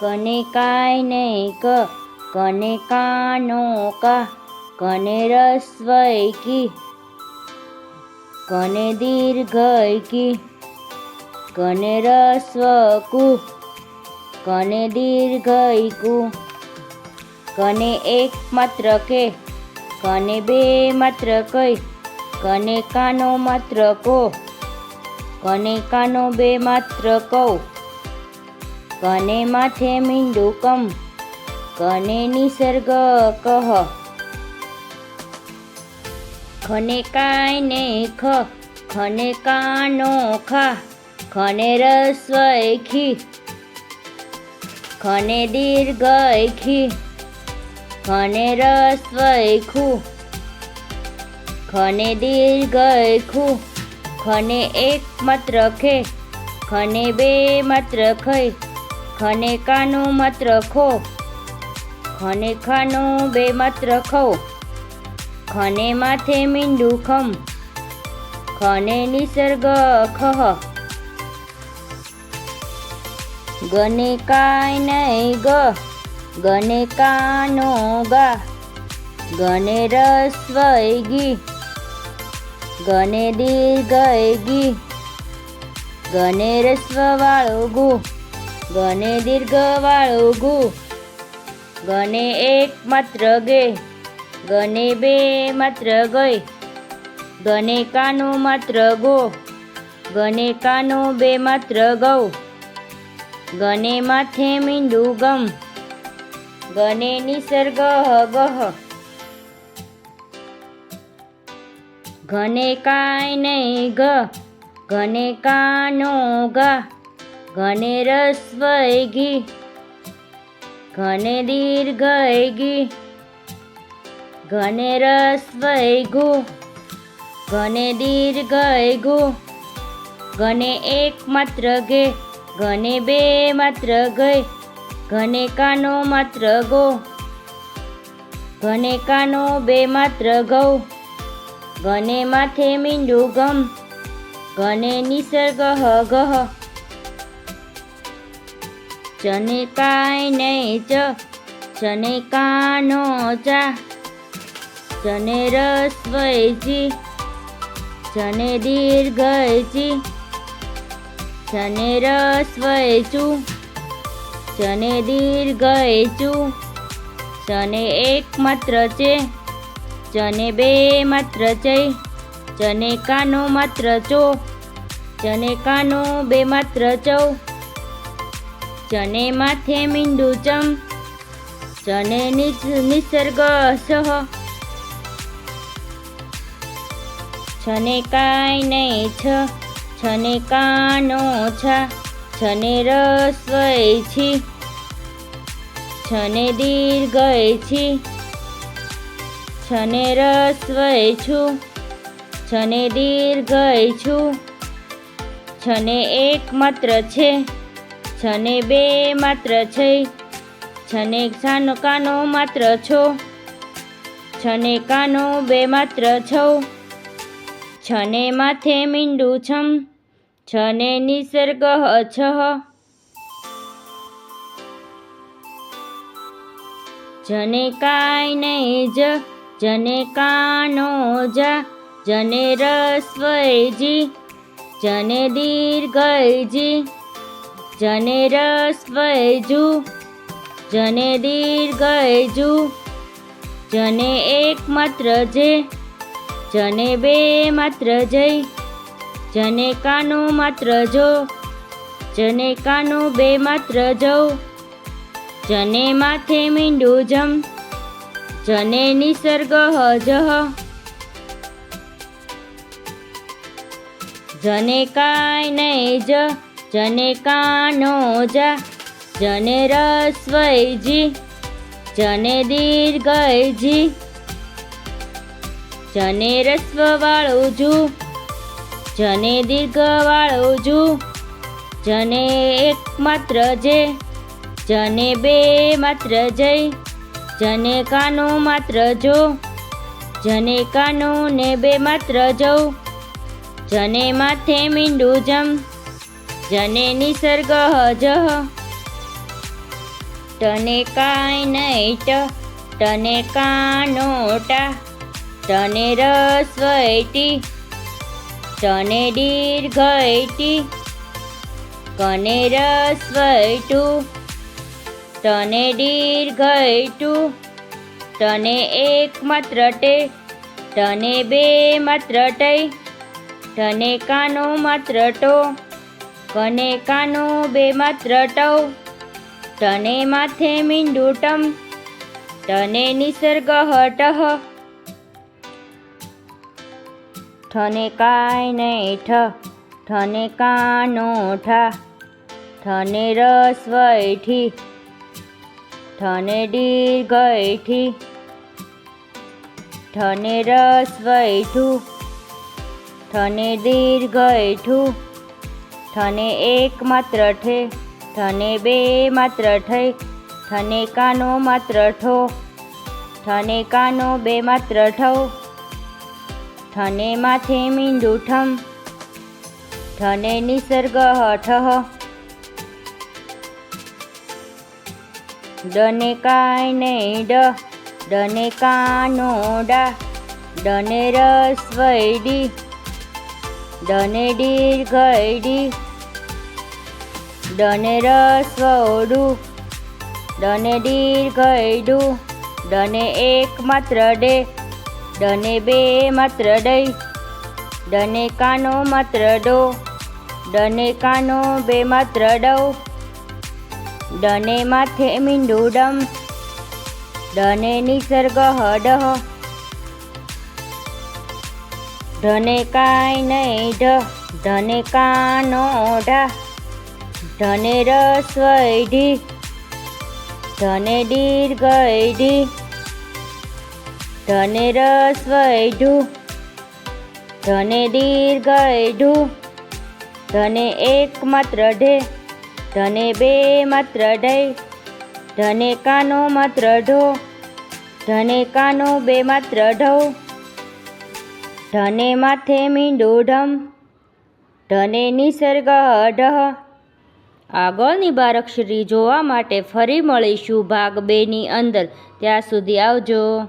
કને કાય નહીં ક, કને કાનો કા, કને રસ્વય કી, કને દીર્ઘય કી, કને રસ્વ કુ કને દીર્ઘય કુ, કને એક માત્ર કે, કને બે માત્ર કઈ, કને કાનો માત્ર કો, કને કાનો બે માત્ર કૌ કને માથે મીંડું કમ, કને નિસર્ગ કહ. ખને કાય ને ખ ખને કાનો ખા, ખને રસ્વઈ ખી, ખને દીર્ઘ ખી, ખને રસ્વઈ ખુ, ખને દીર્ઘ ખુ, ખને એક માત્ર ખે, ખને બે માત્ર ખઈ. ખને મત રખો ખો. ખને ખાનો બે મત રખો ખને માથે મીંડું ખમ. ખને નિસર્ગ ખહ ગને કાય નહીં ગ. ગને કાનો ગા. ગને રસ્વઈ ગી. ગને દીર્ઘઈ ગી. ગને રસ્વ વાળો ગુ. ગને દીર્ઘ વાળો ગુ ગને એક માત્ર ગે. ગને બે માત્ર ગઈ ગને કાનો માત્ર ગો. ગને કાનો બે માત્ર ગૌ. ગને માથે મીંડું ગમ. ગને નિસર્ગ ગહ ઘને કાંઈ નહીં ગ ઘને કાનો ગા. ઘને રસ્વઈ ગી ઘને દીર્ઘઈ ગી ઘને રસ્વઈ ગુ ઘને દીર્ઘઈ ગુ ઘને એક માત્ર ગે ઘને બે માત્ર ગઈ ઘને કાનો માત્ર ગો ઘને કાનો બે માત્ર ગૌ ઘને માથે મીંડું ગમ ઘને નિસર્ગ ગહ ચને કાય નહીં ચ જને કાનો ચા જને રસ્વયજી જને દીર્ઘયજી જને રસ્વઈચુ જને દીર્ઘઈચુ જને એક માત્ર છે જને બે માત્ર છે જને કાનો માત્ર ચો ચને કાનો બે માત્ર ચૌ ચને માથે મીંડું ચમ ચને નિસ નિસર્ગ સહ. છને કાય નહીં છ છને કાનો છા છને રસ્વઈ છી છને દીર્ઘય છી છને રસ્વઈ છું છને દીર્ઘય છું છને એક માત્ર છે. છને બે માત્ર છે. છને છાનો કાનો માત્ર છો. છને કાનો બે માત્ર છો. છને માથે મીંડું છમ. છને નિસર્ગ છ. જને કાય નહીં જ, જને કાનો જા, જને રસ્વઈજી જને દીર્ઘઈજી જને રસ્વઈજુ જને દીર્ઘઈજુ જને એક માત્ર જે, જને બે માત્ર જય, જને કાનો માત્ર જો, જને કાનો બે માત્ર જવ, જને માથે મીંડું જમ, જને નિસર્ગ હજહ જને કાય નહીં જ જને કાનો જા, જને રસ્વૈજી જને દીર્ઘઈજી જને રસ્વ વાળું જુ, જને દીર્ઘ વાળું જુ, જને એક માત્ર જે, જને બે માત્ર જય, જને કાનો માત્ર જો, જને કાનો ને બે માત્ર જવ, જને માથે મીંડું જમ જને નિસર્ગ હજ. તને કાંઈ નહીં ટ તને કાનો ટા. તને રસવૈટી તને દીર્ઘૈટી કને રસવૈટું તને દીર્ઘઈટું તને એક માત્ર ટે, તને બે માત્ર ટે. તને કાનો માત્ર ટો. કને કાનો બે માત્ર ટવ? તને માથે મીંડુટમ? તને નિસર્ગ હટહ? થને કાય ને ઠ? થને કાનો ઠા થને રસવૈઠી થને દીર્ઘઈઠી થને રસવૈઠું થને દીર્ઘઈઠું થને એક માત્ર ઠે થને બે માત્ર ઠઈ થને કાનો માત્ર ઠો થને કાનો બે માત્ર ઠવ થને માથે મીંડું ઠમ થને નિસર્ગ હઠ ડને કાય નહીં ડ ડને કાનો ડા ડને રસવૈડી ડને દીર્ઘઈડી ડને રસવડું ડને દીર્ઘઈડું ડને એક માત્ર ડે ડને બે માત્ર ડઈ ડને કાનો માત્ર ડો ડને કાનો બે માત્ર ડવ ડને માથે મીંડુ ડમ ડને નિસર્ગ હડહ, ધને કાંઈ નહીં ઢ, ધને કાનો ઢા. ધને રસવૈઢી ધને દીર્ઘઈઢી ધને રસવૈઢું ધને દીર્ઘઈઢું ધને એક માત્ર ઢે, ધને બે માત્ર ઢઈ ધને કાનો માત્ર ઢો, ધને કાનો બે માત્ર ઢો, ધને માથે મીંડું ઢમ, ધને નિસર્ગ અઢહ આગળની બારાક્ષરી જોવા માટે ફરી મળીશું ભાગ બેની અંદર. ત્યાં સુધી આવજો.